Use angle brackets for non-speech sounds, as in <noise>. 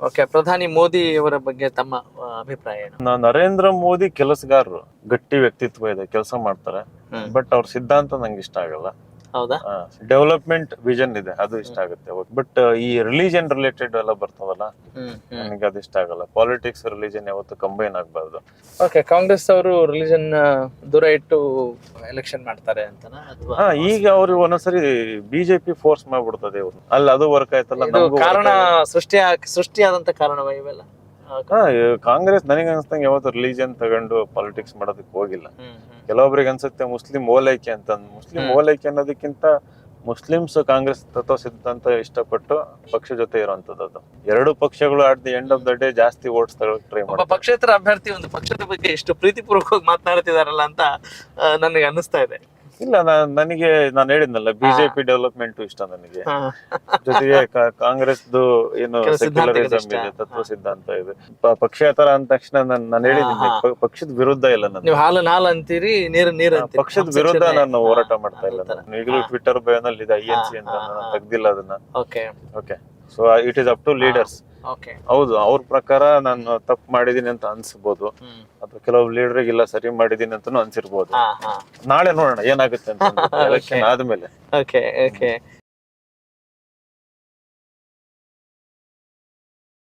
Okay ಪ್ರಧಾನಿ ಮೋದಿ ಅವರ ಬಗ್ಗೆ ತಮ್ಮ ಅಭಿಪ್ರಾಯ ಏನು? ನ- ನರೇಂದ್ರ ಮೋದಿ ಕೆಲಸಗಾರರು ಗಟ್ಟಿ ವ್ಯಕ್ತಿತ್ವ ಇದೆ ಕೆಲಸ ಮಾಡ್ತಾರೆ. ಬಟ್ ಅವ್ರ ಸಿದ್ಧಾಂತ ನಂಗೆ ಇಷ್ಟ ಆಗಲ್ಲ. ಹೌದಾ? ಡೆವಲಪ್ಮೆಂಟ್ ವಿಷನ್ ಇದೆ ಅದು ಇಷ್ಟ ಆಗುತ್ತೆ. ಬಟ್ ಈ ರಿಲಿಜನ್ ರಿಲೇಟೆಡ್ ಎಲ್ಲ ಬರ್ತಾವಲ್ಲ ನನಗೆ ಅದು ಇಷ್ಟ ಆಗಲ್ಲ. ಪಾಲಿಟಿಕ್ಸ್ ರಿಲಿಜನ್ ಯಾವತ್ತು ಕಂಬೈನ್ ಆಗಬಾರ್ದು. ಓಕೆ ಕಾಂಗ್ರೆಸ್ ಅವರು ರಿಲಿಜನ್ ದೂರ ಇಟ್ಟು ಎಲೆಕ್ಷನ್ ಮಾಡ್ತಾರೆ ಅಂತನಾ? ಈಗ ಅವರು ಒಂದೊಂದ್ಸರಿ ಬಿಜೆಪಿ ಫೋರ್ಸ್ ಮಾಡ್ಬಿಡ್ತದೆ ಇವ್ರು. ಅಲ್ಲಿ ಅದು ವರ್ಕ್ ಆಯ್ತಲ್ಲ ಕಾರಣ ಸೃಷ್ಟಿ ಸೃಷ್ಟಿಯಾದಂತ ಕಾರಣವ ಇವೆಲ್ಲ? ಹಾ ಕಾಂಗ್ರೆಸ್ ನನಗೆ ಅನ್ಸ್ತಂಗೆ ಯಾವತ್ತು ರಿಲಿಜನ್ ತಗೊಂಡು ಪಾಲಿಟಿಕ್ಸ್ ಮಾಡೋದಕ್ಕೆ ಹೋಗಿಲ್ಲ. ಕೆಲವೊಬ್ರಿಗೆ ಅನ್ಸುತ್ತೆ ಮುಸ್ಲಿಂ ಓಲೈಕೆ ಅಂತ. ಮುಸ್ಲಿಂ ಓಲೈಕೆ ಅನ್ನೋದಕ್ಕಿಂತ ಮುಸ್ಲಿಮ್ಸ್ ಕಾಂಗ್ರೆಸ್ ತತ್ವ ಸಿದ್ಧಾಂತ ಇಷ್ಟಪಟ್ಟು ಪಕ್ಷ ಜೊತೆ ಇರುವಂತದ್ದು ಅದು. ಎರಡು ಪಕ್ಷಗಳು at the end of the day ಜಾಸ್ತಿ ವೋಟ್ಸ್ ಟ್ರೈ ಮಾಡಿ ಪಕ್ಷೇತರ ಅಭ್ಯರ್ಥಿ ಒಂದು ಪಕ್ಷದ ಬಗ್ಗೆ ಎಷ್ಟು ಪ್ರೀತಿಪೂರ್ವಕವಾಗಿ ಮಾತನಾಡ್ತಿದಾರಲ್ಲ ಅಂತ ನನಗೆ ಅನಿಸ್ತಾ ಇದೆ. ಇಲ್ಲ ನಾನ್ ನನಗೆ ನಾನು ಹೇಳಿದ್ನಲ್ಲ ಬಿಜೆಪಿ ಡೆವಲಪ್ಮೆಂಟ್ ಇಷ್ಟ ನನಗೆ. ಜೊತೆಗೆ ಕಾಂಗ್ರೆಸ್ ಏನು ಕೆಲವು ಸಿದ್ಧಾಂತಗಳು ಸೆಕ್ಯುಲರಿಸಂ ಇಷ್ಟ. ಇದೆ ತತ್ವ ಸಿದ್ಧಾಂತ ಇದೆ. ಪ- ಪಕ್ಷೇತರ ಅಂದ ತಕ್ಷಣ ನಾನು ನಾನು ಹೇಳಿದ್ದೀನಿ ಹಾ, ಹಾ. ಪ- ಪಕ್ಷದ ವಿರುದ್ಧ ಇಲ್ಲ ನಾನು. ನೀವು ಹಾಲು ನಾಲ್ ಅಂತೀರಿ ನೀರು ನೀರು ಅಂತೀರಿ. ಪಕ್ಷದ ನಮ್ಮ ವಿರುದ್ಧ ನಾನು ಹೋರಾಟ ಮಾಡ್ತಾ ಇಲ್ಲ ನಾನು. ಈಗಲೂ. ಟ್ವಿಟರ್ ಬಯೋನಲ್ಲಿ ಇದೆ ಐ ಎನ್ ಸಿ ಅಂತ ನಾನು ತೆಗ್ದಿಲ್ಲ ಅದನ್ನ. Okay okay so it is up to leaders ಹೌದು ಅವ್ರ ಪ್ರಕಾರ ನಾನು ತಪ್ಪು ಮಾಡಿದೀನಿ ಅಂತ ಅನ್ಸ್ಬೋದು. ಹ್ಮ್. ಅಥವಾ ಕೆಲವು ಲೀಡರ್ಗೆ ಇಲ್ಲ ಸರಿ ಮಾಡಿದೀನಿ ಅಂತಾನು ಅನ್ಸಿರ್ಬೋದು. ನಾಳೆ ನೋಡೋಣ ಏನಾಗುತ್ತೆ ಅಂತ ಎಲೆಕ್ಷನ್ <laughs> ಆದ್ಮೇಲೆ. Okay okay